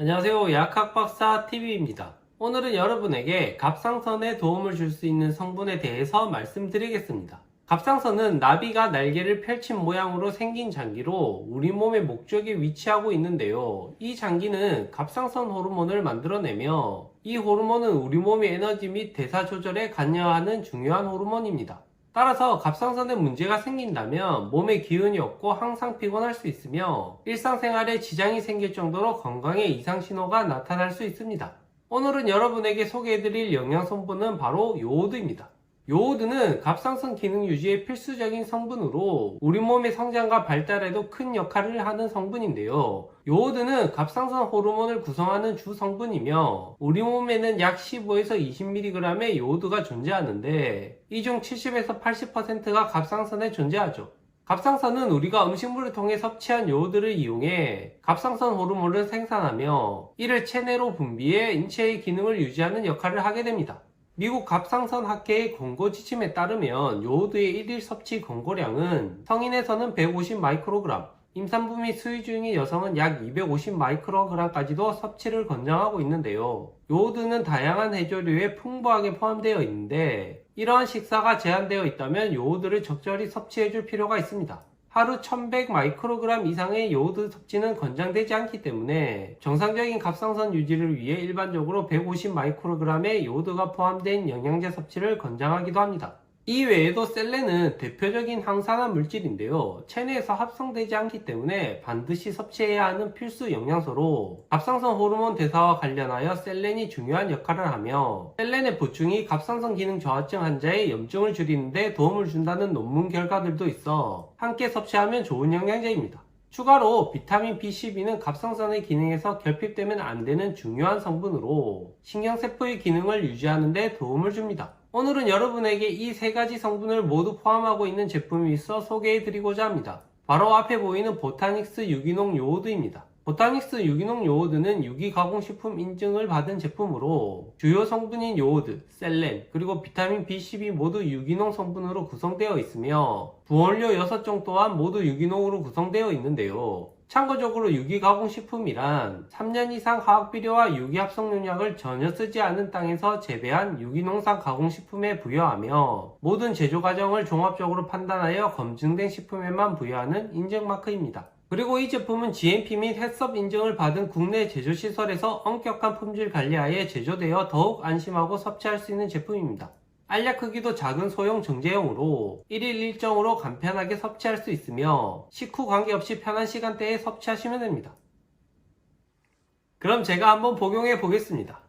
안녕하세요. 약학박사 TV입니다. 오늘은 여러분에게 갑상선에 도움을 줄 수 있는 성분에 대해서 말씀드리겠습니다. 갑상선은 나비가 날개를 펼친 모양으로 생긴 장기로 우리 몸의 목적에 위치하고 있는데요. 이 장기는 갑상선 호르몬을 만들어내며 이 호르몬은 우리 몸의 에너지 및 대사 조절에 관여하는 중요한 호르몬입니다. 따라서 갑상선에 문제가 생긴다면 몸에 기운이 없고 항상 피곤할 수 있으며 일상생활에 지장이 생길 정도로 건강에 이상 신호가 나타날 수 있습니다. 오늘은 여러분에게 소개해드릴 영양 성분은 바로 요오드입니다. 요오드는 갑상선 기능 유지에 필수적인 성분으로 우리 몸의 성장과 발달에도 큰 역할을 하는 성분인데요. 요오드는 갑상선 호르몬을 구성하는 주 성분이며 우리 몸에는 약 15에서 20mg의 요오드가 존재하는데 이 중 70에서 80%가 갑상선에 존재하죠. 갑상선은 우리가 음식물을 통해 섭취한 요오드를 이용해 갑상선 호르몬을 생산하며 이를 체내로 분비해 인체의 기능을 유지하는 역할을 하게 됩니다. 미국 갑상선 학회의 권고 지침에 따르면 요오드의 1일 섭취 권고량은 성인에서는 150 마이크로그램, 임산부 및 수유 중인 여성은 약 250 마이크로그램까지도 섭취를 권장하고 있는데요. 요오드는 다양한 해조류에 풍부하게 포함되어 있는데 이러한 식사가 제한되어 있다면 요오드를 적절히 섭취해 줄 필요가 있습니다. 하루 1100 마이크로그램 이상의 요오드 섭취는 권장되지 않기 때문에 정상적인 갑상선 유지를 위해 일반적으로 150 마이크로그램의 요오드가 포함된 영양제 섭취를 권장하기도 합니다. 이 외에도 셀레는 대표적인 항산화 물질인데요. 체내에서 합성되지 않기 때문에 반드시 섭취해야 하는 필수 영양소로 갑상선 호르몬 대사와 관련하여 셀렌이 중요한 역할을 하며 셀렌의 보충이 갑상선 기능 저하증 환자의 염증을 줄이는데 도움을 준다는 논문 결과들도 있어 함께 섭취하면 좋은 영양제입니다. 추가로 비타민 B12는 갑상선의 기능에서 결핍되면 안 되는 중요한 성분으로 신경세포의 기능을 유지하는 데 도움을 줍니다. 오늘은 여러분에게 이 세 가지 성분을 모두 포함하고 있는 제품이 있어 소개해 드리고자 합니다. 바로 앞에 보이는 보타닉스 유기농 요오드입니다. 보타닉스 유기농 요오드는 유기가공식품 인증을 받은 제품으로 주요 성분인 요오드, 셀렌, 그리고 비타민 B12 모두 유기농 성분으로 구성되어 있으며 부원료 6종 또한 모두 유기농으로 구성되어 있는데요. 참고적으로 유기가공식품이란 3년 이상 화학비료와 유기합성농약을 전혀 쓰지 않은 땅에서 재배한 유기농산 가공식품에 부여하며 모든 제조 과정을 종합적으로 판단하여 검증된 식품에만 부여하는 인증마크입니다. 그리고 이 제품은 GMP 및 햇섭 인증을 받은 국내 제조시설에서 엄격한 품질 관리하에 제조되어 더욱 안심하고 섭취할 수 있는 제품입니다. 알약 크기도 작은 소형 정제용으로 1일 일정으로 간편하게 섭취할 수 있으며 식후 관계없이 편한 시간대에 섭취하시면 됩니다. 그럼 제가 한번 복용해 보겠습니다.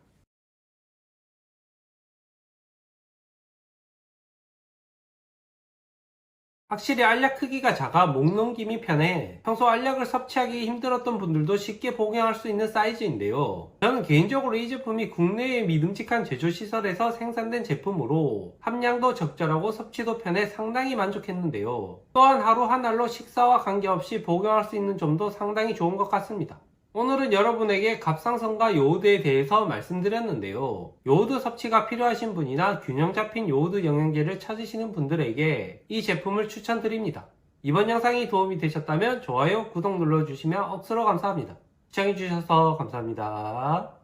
확실히 알약 크기가 작아 목 넘김이 편해 평소 알약을 섭취하기 힘들었던 분들도 쉽게 복용할 수 있는 사이즈인데요. 저는 개인적으로 이 제품이 국내의 믿음직한 제조시설에서 생산된 제품으로 함량도 적절하고 섭취도 편해 상당히 만족했는데요. 또한 하루 한 알로 식사와 관계없이 복용할 수 있는 점도 상당히 좋은 것 같습니다. 오늘은 여러분에게 갑상선과 요오드에 대해서 말씀드렸는데요. 요오드 섭취가 필요하신 분이나 균형 잡힌 요오드 영양제를 찾으시는 분들에게 이 제품을 추천드립니다. 이번 영상이 도움이 되셨다면 좋아요, 구독 눌러주시면 억수로 감사합니다. 시청해주셔서 감사합니다.